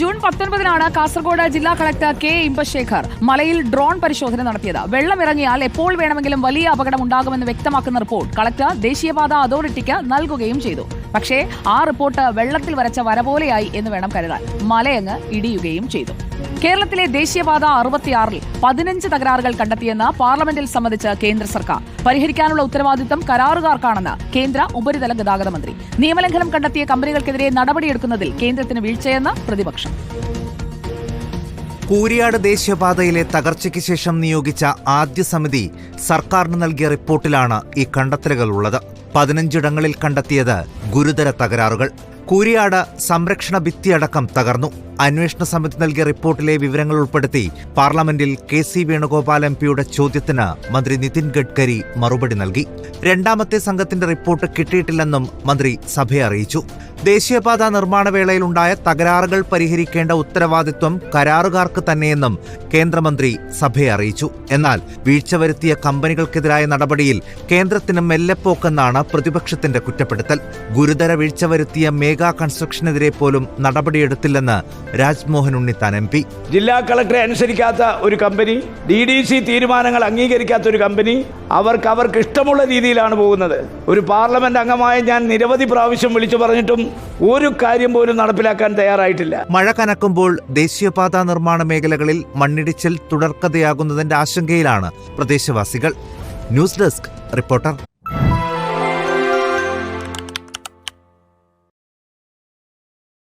June പത്തൊൻപതിനാണ് Kasaragod ജില്ലാ collector K Inbasekar മലയിൽ drone പരിശോധന നടത്തിയത്. വെള്ളമിറങ്ങിയാൽ എപ്പോൾ വേണമെങ്കിലും വലിയ അപകടം ഉണ്ടാകുമെന്ന് വ്യക്തമാക്കുന്ന റിപ്പോർട്ട് കളക്ടർ ദേശീയപാത അതോറിറ്റിക്ക് നൽകുകയും ചെയ്തു. പക്ഷേ ആ റിപ്പോർട്ട് വെള്ളത്തിൽ വരച്ച വര പോലെയായി എന്ന് വേണം കരുതാൻ. മലയങ്ങ് ഇടിയുകയും ചെയ്തു. കേരളത്തിലെ ദേശീയപാത അറുപത്തിയാറിൽ പതിനഞ്ച് തകരാറുകൾ കണ്ടെത്തിയെന്ന് പാർലമെന്റിൽ സമ്മതിച്ച കേന്ദ്ര സർക്കാർ. പരിഹരിക്കാനുള്ള ഉത്തരവാദിത്തം കരാറുകാർക്കാണെന്ന് കേന്ദ്ര ഉപരിതല ഗതാഗത മന്ത്രി. നിയമലംഘനം കണ്ടെത്തിയ കമ്പനികൾക്കെതിരെ നടപടിയെടുക്കുന്നതിൽ കേന്ദ്രത്തിന് വീഴ്ചയെന്ന് പ്രതിപക്ഷം. കൂരിയാട് ദേശീയപാതയിലെ തകർച്ചയ്ക്ക് ശേഷം നിയോഗിച്ച ആദ്യ സമിതി സർക്കാരിന് നൽകിയ റിപ്പോർട്ടിലാണ് ഈ കണ്ടെത്തലുകൾ ഉള്ളത് പതിനഞ്ചിടങ്ങളിൽ കണ്ടെത്തിയത് ഗുരുതര തകരാറുകൾ. കൂരിയാട് സംരക്ഷണ ഭിത്തിയടക്കം തകർന്നു. അന്വേഷണ സമിതി നൽകിയ റിപ്പോർട്ടിലെ വിവരങ്ങൾ ഉൾപ്പെടുത്തി പാർലമെന്റിൽ കെ സി വേണുഗോപാൽ എം പിയുടെ ചോദ്യത്തിന് മന്ത്രി നിതിൻ ഗഡ്കരി മറുപടി നൽകി. രണ്ടാമത്തെ സംഘത്തിന്റെ റിപ്പോർട്ട് കിട്ടിയിട്ടില്ലെന്നും മന്ത്രി സഭയെ അറിയിച്ചു. ദേശീയപാത നിർമ്മാണ വേളയിലുണ്ടായ തകരാറുകൾ പരിഹരിക്കേണ്ട ഉത്തരവാദിത്വം കരാറുകാർക്ക് തന്നെയെന്നും കേന്ദ്രമന്ത്രി സഭയെ അറിയിച്ചു. എന്നാൽ വീഴ്ച വരുത്തിയ കമ്പനികൾക്കെതിരായ നടപടിയിൽ കേന്ദ്രത്തിന് മെല്ലെപ്പോക്കെന്നാണ് പ്രതിപക്ഷത്തിന്റെ കുറ്റപ്പെടുത്തൽ. ഗുരുതര വീഴ്ച വരുത്തിയ മേഗാ കൺസ്ട്രക്ഷനെതിരെ പോലും നടപടിയെടുത്തില്ലെന്ന് രാജ്മോഹൻ ഉണ്ണിത്താൻ എം പി. ജില്ലാ കളക്ടറെ അനുസരിക്കാത്ത ഒരു കമ്പനി ഡി ഡി സി തീരുമാനങ്ങൾ അംഗീകരിക്കാത്ത ഒരു കമ്പനി അവർക്ക് അവർക്ക് ഇഷ്ടമുള്ള രീതിയിലാണ് പോകുന്നത്. ഒരു പാർലമെന്റ് അംഗമായ ഞാൻ നിരവധി പ്രാവശ്യം വിളിച്ചു പറഞ്ഞിട്ടും ഒരു കാര്യം പോലും നടപ്പിലാക്കാൻ തയ്യാറായിട്ടില്ല. മഴ കനക്കുമ്പോൾ ദേശീയപാതാ നിർമ്മാണ മേഖലകളിൽ മണ്ണിടിച്ചിൽ തുടർക്കഥയാകുന്നതിന്റെ ആശങ്കയിലാണ് പ്രദേശവാസികൾ. News desk reporter